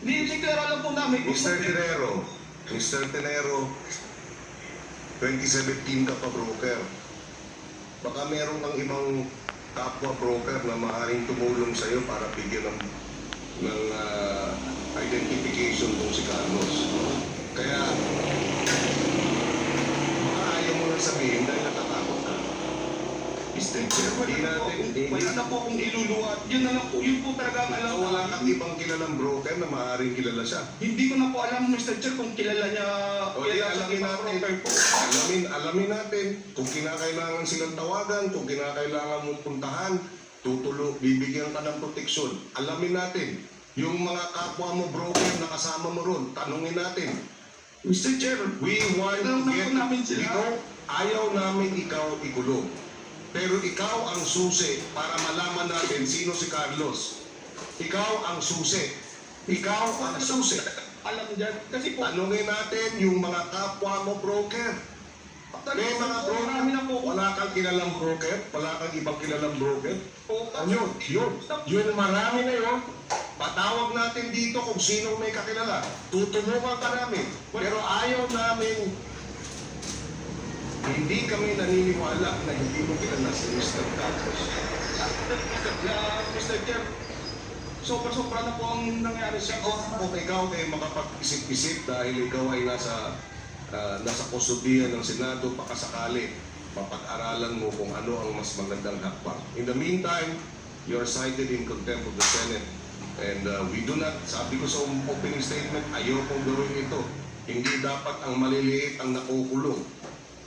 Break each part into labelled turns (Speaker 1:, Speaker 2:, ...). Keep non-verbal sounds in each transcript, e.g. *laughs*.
Speaker 1: Dinideklara lang po namin.
Speaker 2: Mr. Tenero, Mr. Tenero, 2017 ka pa broker. Baka meron kang ibang kapwa broker na maaaring tumulong sa iyo para bigyan ng, ng ah, identification kung si Carlos. Kaya, baka ayaw mo lang sabihin dahil. Mr. Chair,
Speaker 1: Wala na po,
Speaker 2: natin, hindi,
Speaker 1: wala na po akong iluluwat. Yun na lang po, yun po talaga ang alam
Speaker 2: wala kang ibang kilalang broker na maaaring kilala siya.
Speaker 1: Hindi ko na po alam, Mr. Chair, kung kilala niya.
Speaker 2: O di
Speaker 1: kilala
Speaker 2: alamin
Speaker 1: ibang
Speaker 2: natin,
Speaker 1: broker po.
Speaker 2: alamin, alamin natin kung kinakailangan silang tawagan, kung kinakailangan mong puntahan, tutulo, bibigyan ka ng proteksyon. Alamin natin, yung mga kapwa mo broker na kasama mo ron, tanungin natin.
Speaker 1: Mr. Chair,
Speaker 2: We want to get,
Speaker 1: namin sila.
Speaker 2: ikaw, ayaw namin ikaw ikulong. Pero ikaw ang susi para malaman natin sino si Carlos. Ikaw ang susi. Ikaw ang susi.
Speaker 1: alam dyan. Kasi po,
Speaker 2: Tanungin natin yung mga kapwa mo broker. May mga broker, wala kang kilalang broker, wala kang ibang kilalang broker.
Speaker 1: po.
Speaker 2: Yun, yun, yun marami na yun. Patawag natin dito kung sino may kakilala. Tutulungan ka namin. Pero ayaw namin, hindi kami naniniwala na hindi mo kilala si Mr. Carlos.
Speaker 1: Yeah, Mr. Chair, sobra-sobra na po ang nangyari sa
Speaker 2: O kung ikaw ay makapag-isip-isip dahil ikaw ay nasa ah, nasa kustudiyan ng Senado, pakasakali, mapag-aralan mo kung ano ang mas magandang hakbang. In the meantime, you are cited in contempt of the Senate. And uh, we do not, sabi ko sa opening statement, ayokong gawin ito. Hindi dapat ang maliliit ang nakukulong.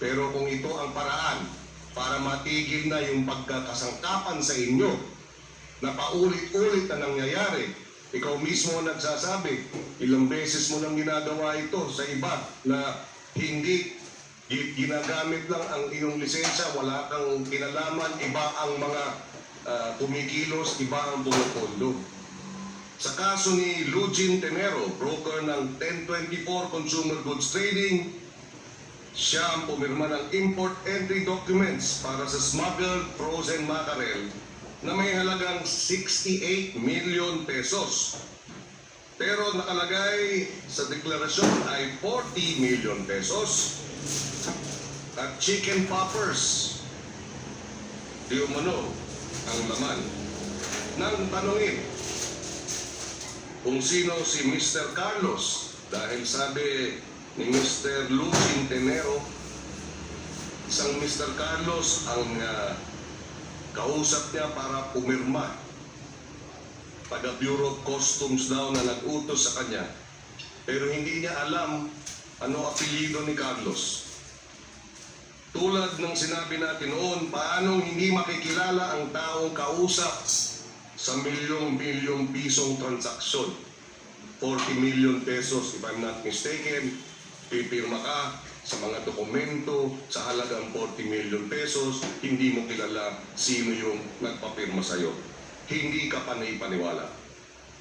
Speaker 2: Pero kung ito ang paraan para matigil na yung pagkakasangkapan sa inyo, na paulit-ulit na nangyayari. Ikaw mismo ang nagsasabi, ilang beses mo nang ginagawa ito sa iba na hindi gi- ginagamit lang ang iyong lisensya, wala kang kinalaman, iba ang mga ah, kumikilos, iba ang pumupondo. Sa kaso ni Lugin Tenero, broker ng 1024 Consumer Goods Trading, siya ang pumirma ng import entry documents para sa smuggled frozen mackerel na may halagang 68 million pesos. Pero nakalagay sa deklarasyon ay 40 million pesos. At chicken poppers, di umano ang laman. Nang tanongin kung sino si Mr. Carlos dahil sabi ni Mr. Lucin Tenero, isang Mr. Carlos ang ah, kausap niya para pumirma. Taga Bureau of Customs daw na nag-utos sa kanya. Pero hindi niya alam ano apelido ni Carlos. Tulad ng sinabi natin noon, paanong hindi makikilala ang taong kausap sa milyong-milyong pisong transaksyon. 40 million pesos, if I'm not mistaken, pipirma ka sa mga dokumento sa halagang 40 million pesos, hindi mo kilala sino yung nagpapirma sa'yo. Hindi ka panay-paniwala.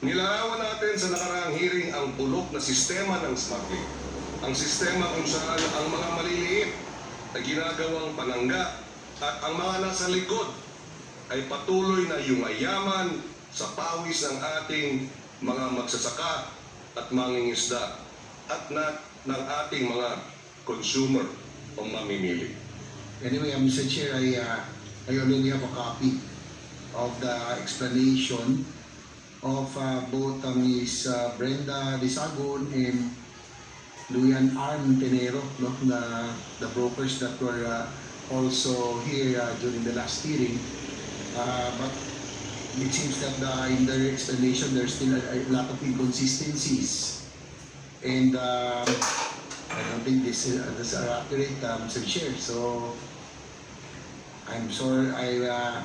Speaker 2: Nilarawan natin sa nakaraang hearing ang bulok na sistema ng smuggling. Ang sistema kung saan ang mga maliliit na ginagawang panangga at ang mga nasa likod ay patuloy na yumayaman sa pawis ng ating mga magsasaka at mangingisda at na, ng ating mga consumer o mamimili.
Speaker 3: Anyway, uh, Mr. Chair, I, uh, I already have a copy of the explanation of uh, both uh, Ms. uh, Brenda Lisagon and Luyan Arm Tenero, no, na, the brokers that were uh, also here uh, during the last hearing. Uh, but it seems that uh, in their explanation, there's still a, a lot of inconsistencies. And uh, I don't think this is, uh, this are accurate, uh, Mr. Chair. So I'm sorry, I, uh,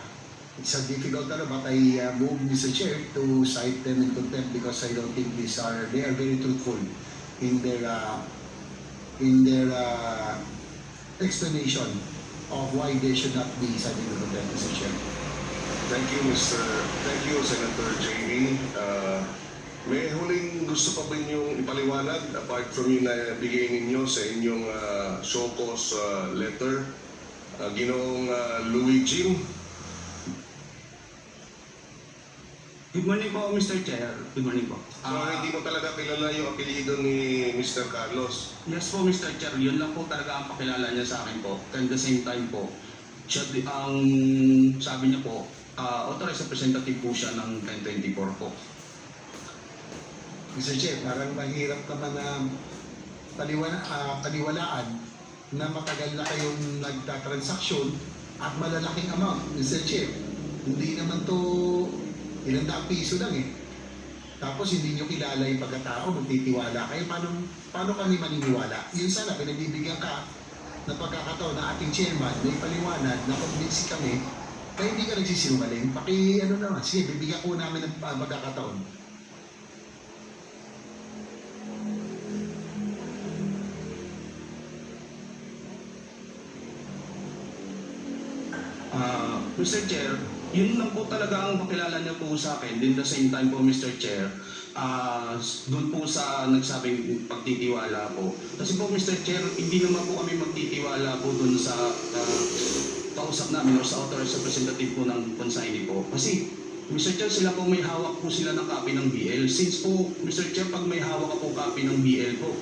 Speaker 3: it's a difficult, ano, but I uh, move, Mr. Chair, to cite them in contempt because I don't think these are, they are very truthful in their, uh, in their uh, explanation of why they should not be cited in contempt, Mr. Chair.
Speaker 2: Thank you, Mr. Thank you, Senator Jamie. Uh, may huling gusto pa ba inyong ipaliwanag apart from yung nabigay ninyo sa inyong uh, show cause uh, letter? Uh, Ginoong uh, Louis Jim,
Speaker 4: Good morning po, Mr. Chair. Good morning po.
Speaker 2: So
Speaker 4: Ah,
Speaker 2: hindi mo talaga kilala yung apelido ni Mr. Carlos.
Speaker 4: yes po, Mr. Chair. Yun lang po talaga ang pakilala niya sa akin po. And the same time po, siya, di- ang sabi niya po, ah, authorized representative po siya ng 1024 po.
Speaker 3: Mr. Chair, parang mahirap naman na paliwana, ah, paniwalaan na matagal na kayong nagtatransaksyon at malalaking amount. Mr. Chair, hindi naman to ilang daang piso lang eh. Tapos hindi nyo kilala yung pagkatao, magtitiwala kayo. Paano, paano kami maniniwala? Yun sana, pinagbibigyan ka ng pagkakataon na ating chairman na ipaliwanag na convince kami na hindi ka nagsisinungaling. Paki ano naman, sige, bibigyan ko namin ng ah, pagkakataon.
Speaker 4: Ah, Mr. Chair, yun lang po talaga ang pakilala niya po sa akin. Din the same time po, Mr. Chair, ah, doon po sa nagsabing pagtitiwala po. Kasi po, Mr. Chair, hindi naman po kami magtitiwala po doon sa ah, kausap namin o sa authorized representative po ng consignee po. Kasi, Mr. Chair, sila po may hawak po sila ng copy ng BL. Since po, Mr. Chair, pag may hawak po copy ng BL po,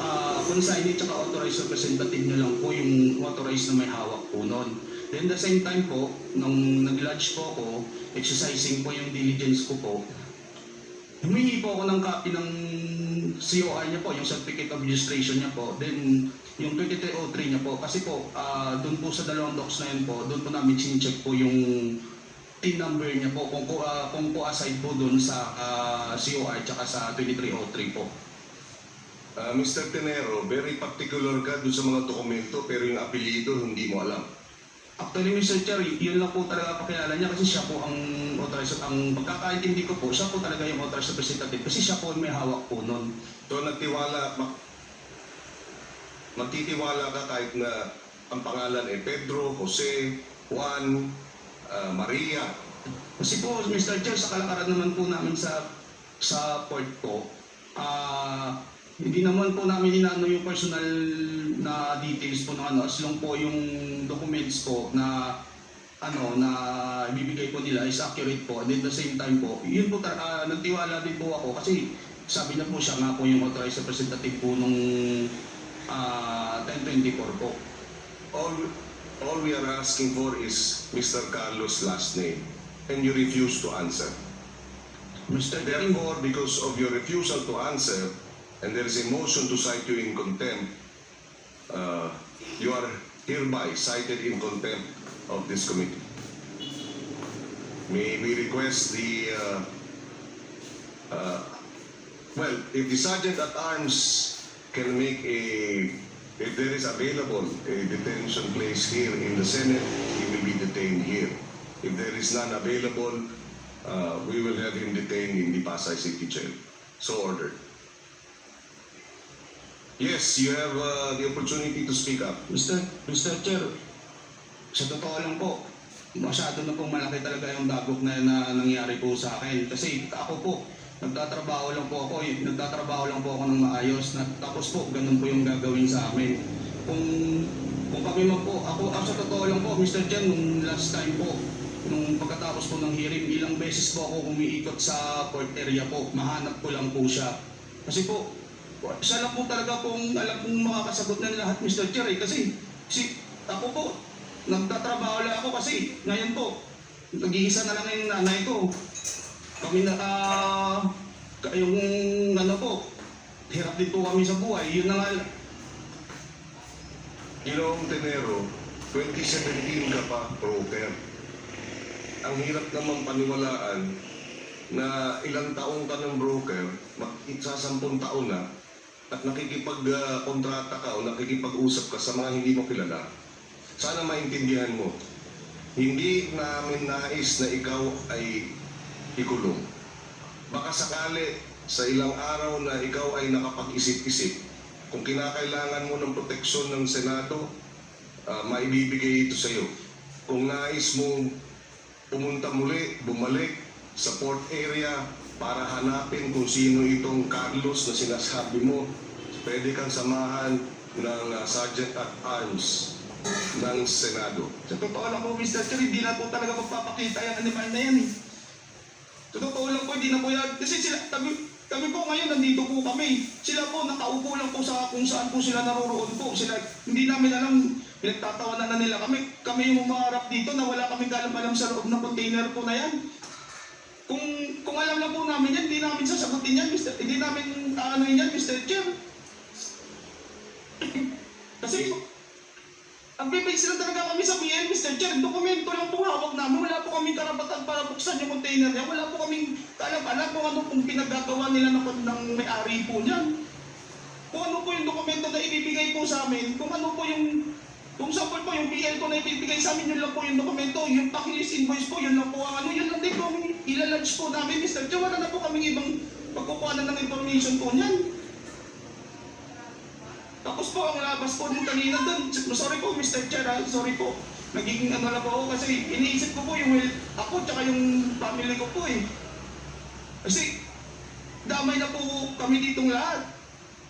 Speaker 4: ah consignee at authorized representative niya lang po yung authorized na may hawak po noon. Then the same time po, nung nag-lodge po ako, exercising po yung diligence ko po, humingi po ako ng copy ng COR niya po, yung Certificate of Registration niya po. Then yung 2303 niya po, kasi po, ah doon po sa dalawang docs na yun po, doon po namin check po yung TIN number niya po, kung, ah, kung po aside po doon sa ah, COR tsaka sa 2303 po.
Speaker 2: Ah, Mr. Tenero, very particular ka doon sa mga dokumento pero yung apelido hindi mo alam.
Speaker 4: Actually, Mr. Chair, yun lang po talaga pakilala niya kasi siya po ang authorized, ang pagkakaintindi ko po, siya po talaga yung authorized representative kasi siya po ang may hawak po nun.
Speaker 2: So nagtiwala, ma- magtitiwala ka kahit na ang pangalan ay Pedro, Jose, Juan, ah, Maria.
Speaker 4: Kasi po, Mr. Chair, sa kalakaran naman po namin sa sa port po, ah hindi naman po namin inaano yung personal na details po ng ano, as long po yung documents po na ano na ibibigay po nila is accurate po and at the same time po yun po ah, nagtiwala din po ako kasi sabi na po siya nga po yung authorized representative po nung ah 1024 po
Speaker 2: All, all we are asking for is Mr. Carlos' last name and you refuse to answer.
Speaker 4: Mr.
Speaker 2: Therefore, because of your refusal to answer, and there is a motion to cite you in contempt, uh, you are hereby cited in contempt of this committee. May we request the, uh, uh, well, if the sergeant at arms can make a, if there is available a detention place here in the Senate, he will be detained here. If there is none available, uh, we will have him detained in the Pasay City Jail. So ordered. Yes, you have uh, the opportunity to speak up.
Speaker 4: Mr. Mr. Chair, sa totoo lang po, masyado na pong malaki talaga yung dagok na, na nangyari po sa akin. Kasi ako po, nagtatrabaho lang po ako, eh, nagtatrabaho lang po ako ng maayos. Na, tapos po, ganun po yung gagawin sa amin. Kung, kung kami man po, ako, ako sa totoo lang po, Mr. Chen, nung last time po, nung pagkatapos po ng hearing, ilang beses po ako umiikot sa court area po, mahanap ko lang po siya. Kasi po, siya lang po talaga pong alam kong makakasagot ng lahat, Mr. Chair, eh. Kasi, si, ako po, nagtatrabaho lang ako kasi, ngayon po, nag-iisa na lang yung nanay ko. Kami na, ka- yung ano po, hirap din po kami sa buhay. Yun na nga,
Speaker 2: Ginoong Tenero, 2017 ka pa broker. Ang hirap naman paniwalaan na ilang taong ka ng broker, isasampung taon na, at nakikipag-kontrata ka o nakikipag-usap ka sa mga hindi mo kilala, sana maintindihan mo, hindi namin nais na ikaw ay ikulong. Baka sakali sa ilang araw na ikaw ay nakapag-isip-isip, kung kinakailangan mo ng proteksyon ng Senado, ah, maibibigay ito sa iyo. Kung nais mo pumunta muli, bumalik sa port area para hanapin kung sino itong Carlos na sinasabi mo, pwede kang samahan ng ah, Sergeant at Arms ng Senado.
Speaker 4: sa totoo lang po, Mr. Chair, hindi na po talaga magpapakita yung animal na yan eh. Sa totoo lang po, hindi na po yan. Kasi sila, kami, kami po ngayon, nandito po kami. Sila po, nakaupo lang po sa kung saan po sila naroroon po. Sila, hindi namin alam, pinagtatawanan na nila kami. Kami yung umaharap dito na wala kami kalam-alam sa loob ng container po na yan. Kung kung alam lang po namin yan, hindi namin sasagutin yan, Mr. Hindi namin ano yan, Mr. Chair. *laughs* Kasi ang bibig sila talaga kami sabihin, Mr. Chair, dokumento lang po hawak namin. Wala po kami karapatan para buksan yung container niya. Wala po kaming alam-alam kung ano pong pinagagawa nila ng, ng may-ari po niyan. Kung ano po yung dokumento na ibibigay po sa amin, kung ano po yung kung sample po yung PL ko na ibibigay sa amin, yun lang po yung dokumento, yung pakilis invoice po, yun lang po ang ano, yun lang din po ilalodge po namin, Mr. Chair. Wala na po kaming ibang pagkukuha ng information po niyan. Tapos po, ang labas po nung kanina doon, sorry po Mr. Chair, sorry po. Naging ano lang po ako kasi iniisip ko po yung well, ako tsaka yung family ko po eh. Kasi damay na po kami ditong lahat.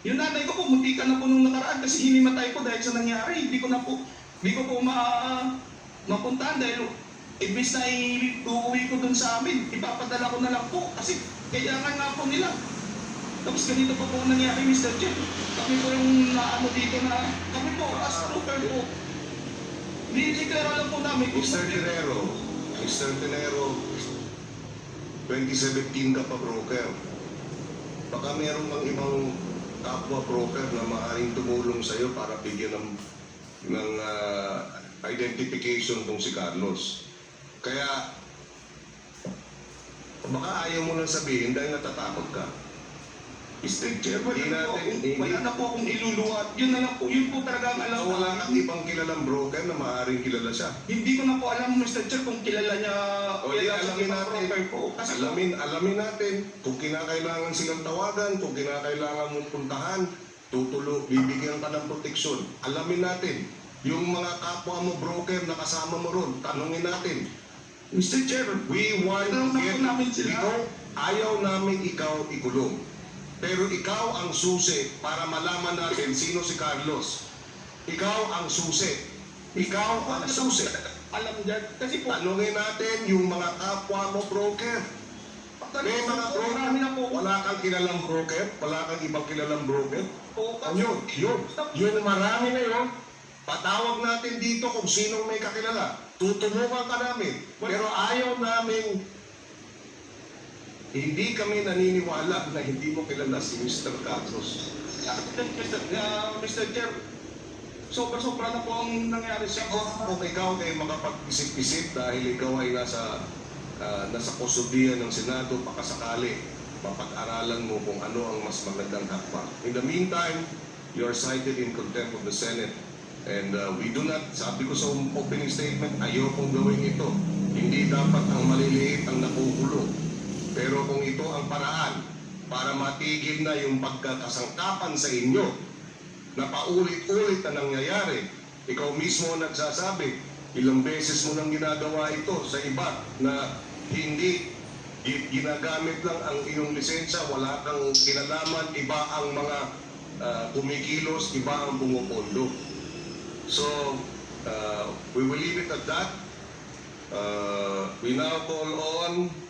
Speaker 4: Yung nanay ko po, munti na po nung nakaraan kasi hinimatay ko dahil sa nangyari. Hindi ko na po, hindi ko po ma, mapuntahan dahil ibis na iuwi ko dun sa amin, ipapadala ko na lang po kasi kailangan nga po nila. Tapos ganito pa po ang nangyari, Mr. Chen. Kami po yung naano dito na, kami po, as trooper po. Dinideklara lang po namin.
Speaker 2: Mr. Tenero, Mr. Tenero, 2017 ka pa broker. Baka meron ng ibang kapwa broker na maaaring tumulong sa iyo para bigyan ng ng ah, identification tong si Carlos. Kaya baka ayaw mo lang sabihin dahil natatakot ka.
Speaker 4: Mr. Chair, wala,
Speaker 2: Hindi
Speaker 4: na po,
Speaker 2: natin-
Speaker 4: akong-
Speaker 2: hindi-
Speaker 4: wala na po akong iluluwat. Yun na lang po, yun po talaga ang alam
Speaker 2: So wala kang ibang kilalang broker na maaaring kilala siya.
Speaker 4: Hindi ko na po alam, Mr. Chair, kung kilala niya.
Speaker 2: O di
Speaker 4: kilala
Speaker 2: alamin natin,
Speaker 4: broker po. Kasi po,
Speaker 2: alamin, alamin natin kung kinakailangan silang tawagan, kung kinakailangan mong puntahan, tutulo, bibigyan ka ng proteksyon. Alamin natin, yung mga kapwa mo broker na kasama mo ron, tanungin natin.
Speaker 4: Mr. Chair,
Speaker 2: We want to
Speaker 4: na po namin sila.
Speaker 2: ikaw, ayaw namin ikaw ikulong. Pero ikaw ang susi para malaman natin sino si Carlos. Ikaw ang susi. Ikaw ang susi.
Speaker 4: alam dyan. Kasi po,
Speaker 2: Tanungin natin yung mga kapwa mo broker. May mga broker,
Speaker 4: marami na po.
Speaker 2: wala kang kilalang broker, wala kang ibang kilalang broker.
Speaker 4: po
Speaker 2: Yun, yun, yun marami na yun. Patawag natin dito kung sinong may kakilala. Tutulungan ka namin. Pero ayaw namin, hindi kami naniniwala na hindi mo kilala si Mr. Carlos.
Speaker 4: Mr. Uh, Mr. Chair, sobra-sobra na po ang nangyari sa
Speaker 2: Kung ikaw ay makapag-isip-isip dahil ikaw ay nasa ah, nasa kusudian ng Senado, pakasakali, mapag-aralan mo kung ano ang mas magandang hakbang. In the meantime, you are cited in contempt of the Senate. And uh, we do not, sabi ko sa opening statement, ayokong gawin ito. Hindi dapat ang maliliit ang nakukulong. Pero kung ito ang paraan para matigil na yung pagkakasangkapan sa inyo, na paulit-ulit na nangyayari. Ikaw mismo nagsasabi, ilang beses mo nang ginagawa ito sa iba na hindi gi- ginagamit lang ang iyong lisensya, wala kang kinalaman, iba ang mga ah, kumikilos, iba ang pumupondo. So, uh, we will leave it at that. Uh, we now call on